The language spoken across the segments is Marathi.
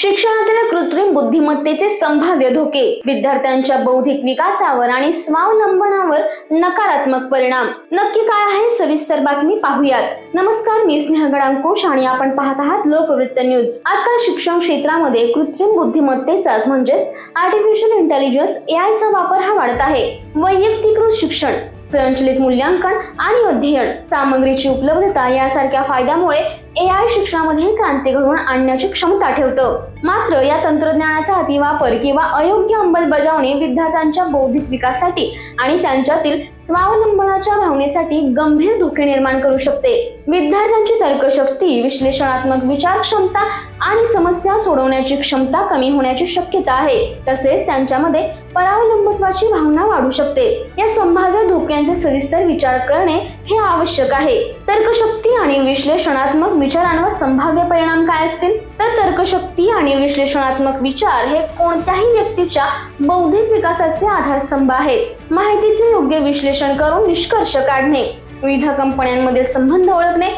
शिक्षणातील कृत्रिम बुद्धिमत्तेचे संभाव्य धोके विद्यार्थ्यांच्या बौद्धिक विकासावर आणि स्वावलंबनावर नकारात्मक परिणाम. नक्की काय आहे? सविस्तर बातमी पाहूयात. नमस्कार मी स्नेह गडांकुश आणि आपण पाहत आहात लोकवृत्त न्यूज. आजकाल शिक्षण क्षेत्रामध्ये कृत्रिम बुद्धिमत्तेचाच म्हणजेच आर्टिफिशियल इंटेलिजन्स एआयचा वापर हा वाढत आहे. वैयक्तिकृत शिक्षण स्वयंचलित मूल्यांकन आणि अध्ययन सामग्रीची उपलब्धता यासारख्या फायद्यामुळे एआय शिक्षणामध्ये क्रांती घडवून आणण्याची क्षमता ठेवतं. मात्र या तंत्रज्ञानाचा अतिवापर किंवा अयोग्य अंमलबजावणी विद्यार्थ्यांच्या बौद्धिक विकासासाठी आणि त्यांच्यातील स्वावलंबनाच्या भावनेसाठी गंभीर धोके निर्माण करू शकते. विद्यार्थ्यांची तर्कशक्ती विश्लेषणात्मक विचार क्षमता आणि समस्या सोडवण्याची क्षमता कमी होण्याची शक्यता आहे. तसेच त्यांच्यामध्ये परावलंबत्वाची भावना वाढू शकते. या संभाव्य धोक्यांचे सविस्तर विचार करणे हे आवश्यक आहे. तर्कशक्ती आणि विश्लेषणात्मक विचारांवर संभाव्य परिणाम काय असतील? तर तर्कशक्ती आणि विश्लेषणात्मक विचार हे कोणत्याही व्यक्तीच्या बौद्धिक विकासाचे आधारस्तंभ आहेत. माहितीचे योग्य विश्लेषण करून निष्कर्ष काढणे विविध कंपन्यांमध्ये संबंध ओळखणे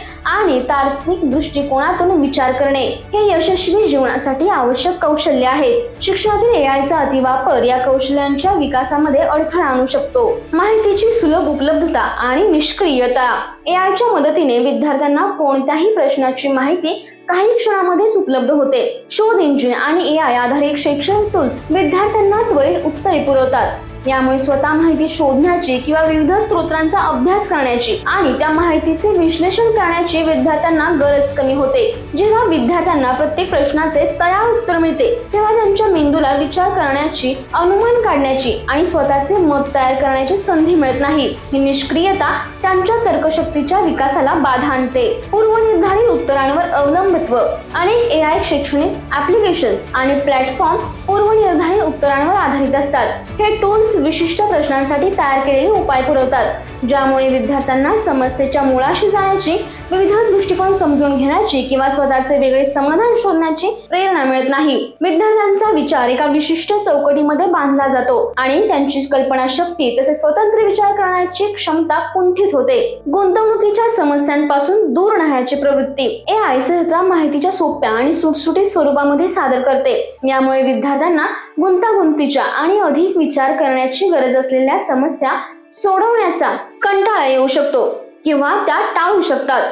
तार्किक दृष्टिकोनातून विचार करणे हे यशस्वी जीवनासाठी आवश्यक कौशल्य आहेत शिक्षणातील एआयचा अतिवापर या कौशल्यांच्या विकासामध्ये अडथळा आणू शकतो. माहितीची सुलभ उपलब्धता आणि निष्क्रियता. एआयच्या मदतीने विद्यार्थ्यांना कोणत्याही प्रश्नाची माहिती काही क्षणामध्येच उपलब्ध होते. शोध इंजिन आणि एआय आधारित शैक्षणिक टूल्स विद्यार्थ्यांना त्वरित उत्तरे पुरवतात. यामुळे स्वतः माहिती शोधण्याची किंवा विविध स्रोतांचा अभ्यास करण्याची आणि त्या माहितीचे विश्लेषण करण्याची विद्यार्थ्यांना गरज कमी होते. जेव्हा विद्यार्थ्यांना प्रत्येक प्रश्नाचे तयार उत्तर मिळते तेव्हा त्यांच्या मेंदूला विचार करण्याची अनुमान काढण्याची आणि स्वतःचे मत तयार करण्याची संधी मिळत नाही. ही निष्क्रियता त्यांच्या तर्कशक्तीच्या विकासाला बाधा आणते. पूर्वनिर्धारित उत्तरांवर अवलंबित्व अनेक ए आय शैक्षणिक ऍप्लिकेशन्स आणि प्लॅटफॉर्म पूर्वनिर्धारित उत्तरांवर आधारित असतात. हे टूल्स विशिष्ट प्रश्नांसाठी तयार केलेले उपाय पुरवतात ज्यामुळे विद्यार्थ्यांना समस्येच्या मुळाशी जाण्याची विविध दृष्टिकोन समजून घेण्याची किंवा स्वतःचे वेगळे समाधान शोधण्याची प्रेरणा मिळत नाही. विद्यार्थ्यांचा विचार एका विशिष्ट चौकटीमध्ये बांधला जातो आणि त्यांची कल्पना शक्ती तसेच स्वतंत्र विचार करण्याची क्षमता कुंठित होते. गुंतवणुकीच्या समस्यांपासून दूर राहण्याची प्रवृत्ती ए आय माहितीच्या सोप्या आणि सुटसुटीत स्वरूपामध्ये सादर करते. यामुळे विद्यार्थी विद्यार्थ्यांना गुंतागुंतीच्या आणि अधिक विचार करण्याची गरज असलेल्या समस्या सोडवण्याचा कंटाळा येऊ शकतो किंवा त्या टाळू शकतात.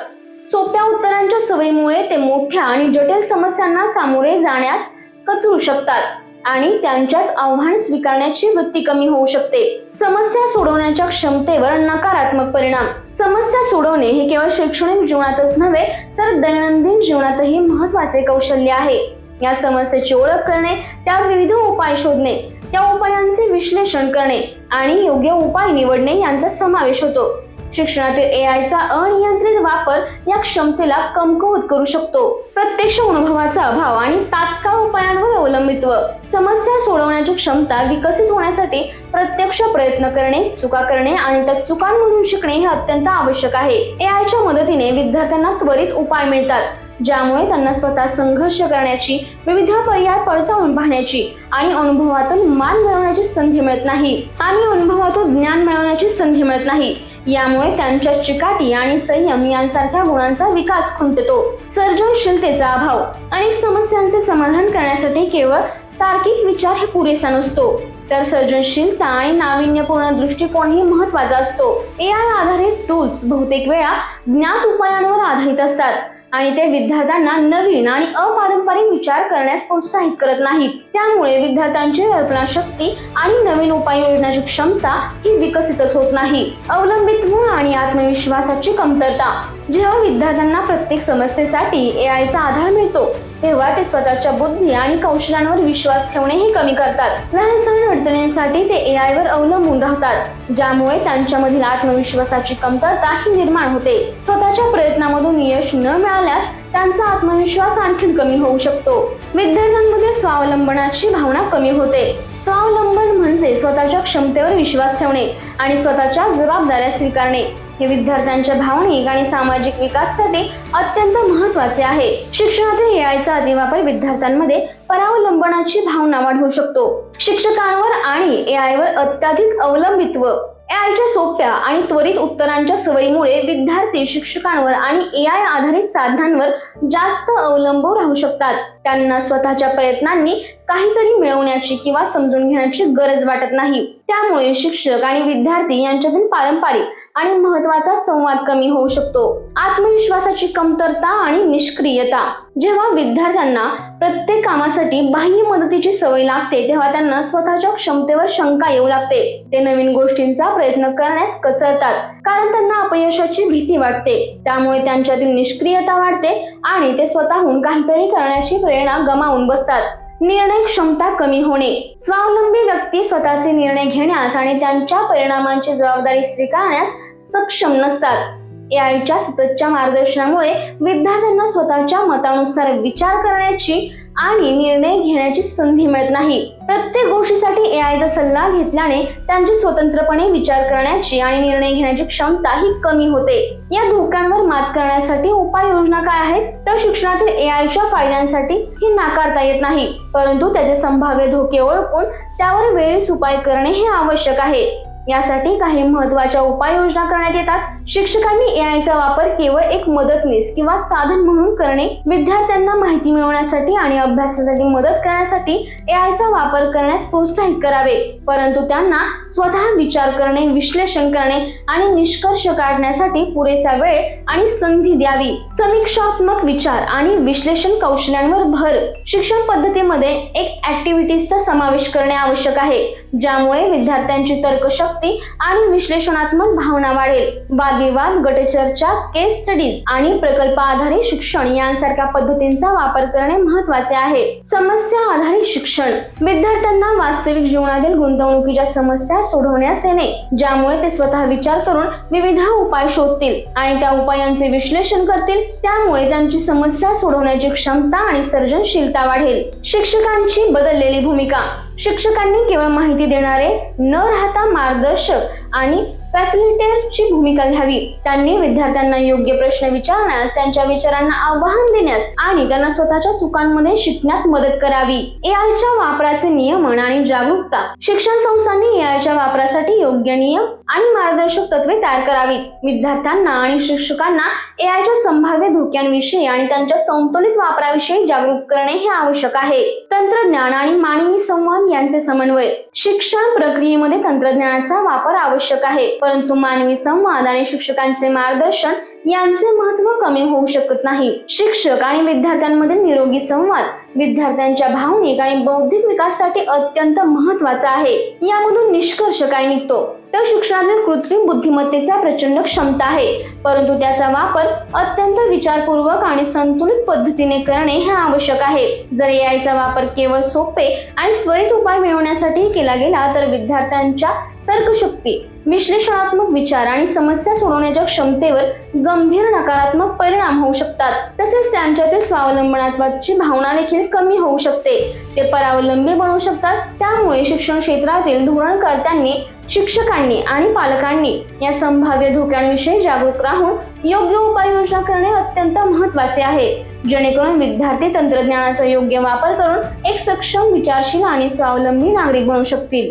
सोप्या उत्तरांच्या सवयीमुळे ते मोठ्या आणि जटिल समस्यांना सामोरे जाण्यास कचरू शकतात आणि त्यांच्याच आव्हान स्वीकारण्याची वृत्ती कमी होऊ शकते. समस्या सोडवण्याच्या क्षमतेवर नकारात्मक परिणाम. समस्या सोडवणे हे केवळ शैक्षणिक जीवनातच नव्हे तर दैनंदिन जीवनातही महत्त्वाचे कौशल्य आहे. या समस्येची ओळख करणे त्यावर विविध उपाय शोधणे त्या उपायांचे विश्लेषण करणे आणि योग्य उपाय निवडणे यांचा समावेश होतो. शिक्षणातील ए चा अनियंत्रित वापर या क्षमतेला कमकुवत करू शकतो. प्रत्यक्ष अनुभवाचा अभाव आणि तात्काळ उपायांवर अवलंबित्व समस्या सोडवण्याची क्षमता विकसित होण्यासाठी प्रत्यक्ष प्रयत्न करणे चुका करणे आणि त्या चुकांमधून शिकणे हे अत्यंत आवश्यक आहे. ए च्या मदतीने विद्यार्थ्यांना त्वरित उपाय मिळतात. ज्यामुळे त्यांना स्वतः संघर्ष करण्याची विविध पर्याय पडताळून पाहण्याची आणि अनुभवातून मान मिळवण्याची संधी मिळत नाही आणि अनुभवातून ज्ञान मिळवण्याची संधी मिळत नाही. यामुळे त्यांच्या चिकाटी आणि संयम यांसारख्या गुणांचा विकास खुंटतो. सर्जनशीलतेचा अभाव अनेक समस्यांचे समाधान करण्यासाठी केवळ तार्किक विचार हे पुरेसा नसतो. तर सर्जनशीलता आणि नाविन्यपूर्ण दृष्टिकोनही महत्त्वाचा असतो. ए आय आधारित टूल्स बहुतेक वेळा ज्ञात उपायांवर आधारित असतात. आणि ते विद्यार्थ्यांना नवीन आणि अपारंपरिक विचार करण्यास प्रोत्साहित करत नाहीत त्यामुळे विद्यार्थ्यांची कल्पनाशक्ती आणि नवीन उपाय योजण्याची क्षमता ही विकसितच होत नाही. अवलंबित्व आणि आत्मविश्वासाची कमतरता. जेव्हा विद्यार्थ्यांना प्रत्येक समस्येसाठी ए आयचा आधार मिळतो तेव्हा ते स्वतःच्या बुद्धी आणि कौशल्यांवर विश्वास ठेवणेही कमी करतात. लहान सण अडचणींसाठी ते ए आय वर अवलंबून राहतात ज्यामुळे त्यांच्यामधील आत्मविश्वासाची कमतरताही निर्माण होते. स्वतःच्या प्रयत्नामधून यश न मिळाल्यास त्यांचा आत्मविश्वास आणखी कमी होऊ शकतो. विद्यार्थ्यांमध्ये स्वावलंबनाची भावना कमी होते. स्वावलंबन म्हणजे स्वतःच्या क्षमतेवर विश्वास ठेवणे आणि स्वतःच्या जबाबदाऱ्या स्वीकारणे. हे विद्यार्थ्यांच्या भावनिक आणि सामाजिक विकासासाठी अत्यंत महत्त्वाचे आहे. शिक्षणातील एआयचा अतिवापर विद्यार्थ्यांमध्ये परावलंबनाची भावना वाढवू शकतो. शिक्षकांवर आणि एआय वर अत्याधिक अवलंबित्व. एआयच्या सोप्या आणि त्वरित उत्तरांच्या सवयीमुळे विद्यार्थी शिक्षकांवर आणि एआय आधारित साधनांवर जास्त अवलंबून राहू शकतात. त्यांना स्वतःच्या प्रयत्नांनी काहीतरी मिळवण्याची किंवा समजून घेण्याची गरज वाटत नाही. त्यामुळे शिक्षक आणि विद्यार्थी यांच्यातील पारंपरिक आणि महत्त्वाचा संवाद कमी होऊ शकतो. आत्मविश्वासाची कमतरता आणि निष्क्रियता. जेव्हा विद्यार्थ्यांना प्रत्येक कामासाठी बाह्य मदतीची सवय लागते तेव्हा त्यांना स्वतःच्या क्षमतेवर शंका येऊ लागते. ते नवीन गोष्टींचा प्रयत्न करण्यास कचरतात कारण त्यांना अपयशाची भीती वाटते. त्यामुळे त्यांच्यातील निष्क्रियता वाढते आणि ते स्वतःहून काहीतरी करण्याची प्रेरणा गमावून बसतात. निर्णय क्षमता कमी होणे. स्वावलंबी व्यक्ती स्वतःचे निर्णय घेण्यास आणि त्यांच्या परिणामांची जबाबदारी स्वीकारण्यास सक्षम नसतात. एआयच्या सततच्या मार्गदर्शनामुळे विद्यार्थ्यांना स्वतःच्या मतानुसार विचार करण्याची आणि निर्णय घेण्याची संधी मिळत नाही. प्रत्येक गोष्टीसाठी एआयचा सल्ला घेतल्याने त्यांची स्वतंत्रपणे विचार करण्याची आणि निर्णय घेण्याची क्षमता ही कमी होते. या धोक्यांवर मात करण्यासाठी उपाययोजना काय आहेत? तर शिक्षणातील एआयच्या फायद्यांसाठी ही नाकारता येत नाही. परंतु त्याचे संभाव्य धोके ओळखून त्यावर वेळीच उपाय करणे हे आवश्यक आहे. यासाठी काही महत्त्वाच्या उपाययोजना करण्यात येतात. शिक्षकांनी एआयचा वापर केवळ एक मदतनीस किंवा साधन म्हणून करणे विद्यार्थ्यांना माहिती मिळवण्यासाठी आणि अभ्यासासाठी मदत करण्यासाठी एआयचा वापर करण्यास प्रोत्साहित करावे. परंतु त्यांना स्वतः विचार करणे विश्लेषण करणे आणि निष्कर्ष काढण्यासाठी पुरेसा वेळ आणि संधी द्यावी. समीक्षात्मक विचार आणि विश्लेषण कौशल्यांवर भर. शिक्षण पद्धतीमध्ये एक ऍक्टिव्हिटीजचा समावेश करणे आवश्यक आहे ज्यामुळे विद्यार्थ्यांची तर्कशक्ती आणि विश्लेषणात्मक भावना वाढेल. बाद वादविवाद गटचर्चा केस स्टडीज आणि प्रकल्प आधारित शिक्षण यांसारख्या पद्धतींचा वापर करणे महत्त्वाचे आहे. समस्या आधारित शिक्षण. विद्यार्थ्यांना वास्तविक जीवनातील गुंतवणुकीच्या समस्या सोडवण्यास देणे ज्यामुळे ते स्वतः विचार करून विविध उपाय शोधतील आणि त्या उपायांचे विश्लेषण करतील. त्यामुळे त्यांची समस्या सोडवण्याची क्षमता आणि सर्जनशीलता वाढेल. शिक्षकांची बदललेली भूमिका. शिक्षकांनी केवळ माहिती देणारे न राहता मार्गदर्शक आणि फॅसिलिटेटरची भूमिका घ्यावी. त्यांनी विद्यार्थ्यांना योग्य प्रश्न विचारण्यास त्यांच्या विचारांना आव्हान देण्यास आणि त्यांना स्वतःच्या चुकांमध्ये शिकण्यात मदत करावी. एआयच्या वापराचे नियमन आणि जागरूकता. शिक्षण संस्थांनी एआयच्या वापरासाठी योग्य नियम आणि मार्गदर्शक तत्वे तयार करावीत. विद्यार्थ्यांना आणि शिक्षकांना एआयच्या संभाव्य धोक्यांविषयी आणि त्यांच्या संतुलित वापराविषयी जागरूक करणे हे आवश्यक आहे. तंत्रज्ञान आणि मानवी संवाद यांचे समन्वय. शिक्षण प्रक्रियेमध्ये तंत्रज्ञानाचा वापर आवश्यक आहे. परंतु मानवी संवाद आणि शिक्षकांचे मार्गदर्शन यांचे महत्त्व कमी होऊ शकत नाही. शिक्षक आणि विद्यार्थ्यांमध्ये निरोगी संवाद विद्यार्थ्यांच्या भावनिक आणि बौद्धिक विकासासाठी अत्यंत महत्त्वाचा आहे. यामधून निष्कर्ष काय निघतो? तर शिक्षणातील कृत्रिम बुद्धिमत्तेचा प्रचंड क्षमता आहे. परंतु त्याचा वापर अत्यंत विचारपूर्वक आणि संतुलित पद्धतीने करणे हे आवश्यक आहे. जर एआयचा वापर केवळ सोपे आणि त्वरित उपाय मिळवण्यासाठी केला गेला तर विद्यार्थ्यांच्या तर्कशक्ती विश्लेषणात्मक विचार आणि समस्या सोडवण्याच्या क्षमतेवर गंभीर नकारात्मक परिणाम होऊ शकतात. तसेच त्यांच्यातील स्वावलंबनात्वाची भावना देखील कमी होऊ शकते. ते परावलंबी बनू शकतात. त्यामुळे शिक्षण क्षेत्रातील धोरणकर्त्यांनी शिक्षकांनी आणि पालकांनी या संभाव्य धोक्यांविषयी जागरूक राहून योग्य उपाययोजना करणे अत्यंत महत्त्वाचे आहे. जेणेकरून विद्यार्थी तंत्रज्ञानाचा योग्य वापर करून एक सक्षम विचारशील आणि स्वावलंबी नागरिक बनू शकतील.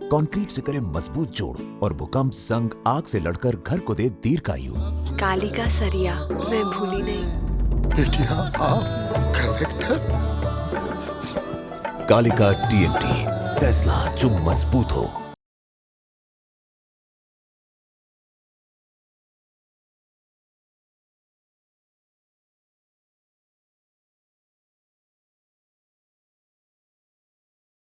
कंक्रीट से करे मज़बूत जोड़ और भूकंप संग आग से लड़कर घर को दे दीर्घायु। कालिका सरिया मैं भूली नहीं। बेटिया आप कलेक्टर? कालिका टीएमटी फैसला जो मज़बूत हो।